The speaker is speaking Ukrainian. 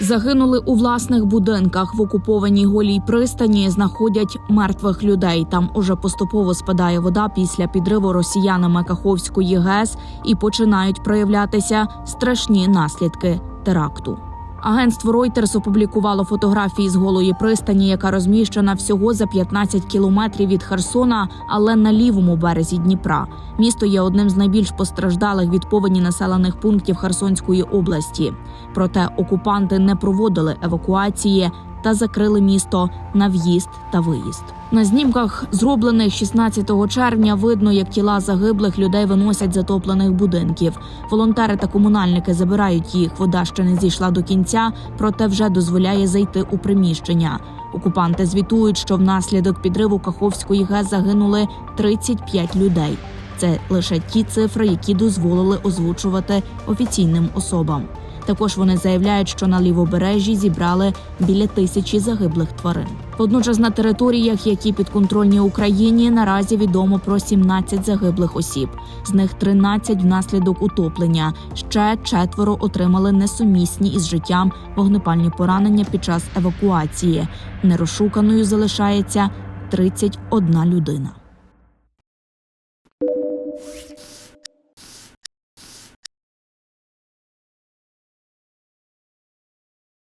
Загинули у власних будинках в окупованій голій пристані. Знаходять мертвих людей. Там уже поступово спадає вода після підриву росіянами Каховської ГЕС і починають проявлятися страшні наслідки теракту. Агентство Reuters опублікувало фотографії з голої пристані, яка розміщена всього за 15 кілометрів від Херсона, але на лівому березі Дніпра. Місто є одним з найбільш постраждалих від повені населених пунктів Херсонської області. Проте окупанти не проводили евакуації та закрили місто на в'їзд та виїзд. На знімках, зроблених 16 червня, видно, як тіла загиблих людей виносять затоплених будинків. Волонтери та комунальники забирають їх. Вода ще не зійшла до кінця, проте вже дозволяє зайти у приміщення. Окупанти звітують, що внаслідок підриву Каховської ГЕС загинули 35 людей. Це лише ті цифри, які дозволили озвучувати офіційним особам. Також вони заявляють, що на лівобережжі зібрали біля тисячі загиблих тварин. Водночас на територіях, які підконтрольні Україні, наразі відомо про 17 загиблих осіб. З них 13 внаслідок утоплення. Ще четверо отримали несумісні із життям вогнепальні поранення під час евакуації. Нерозшуканою залишається 31 людина.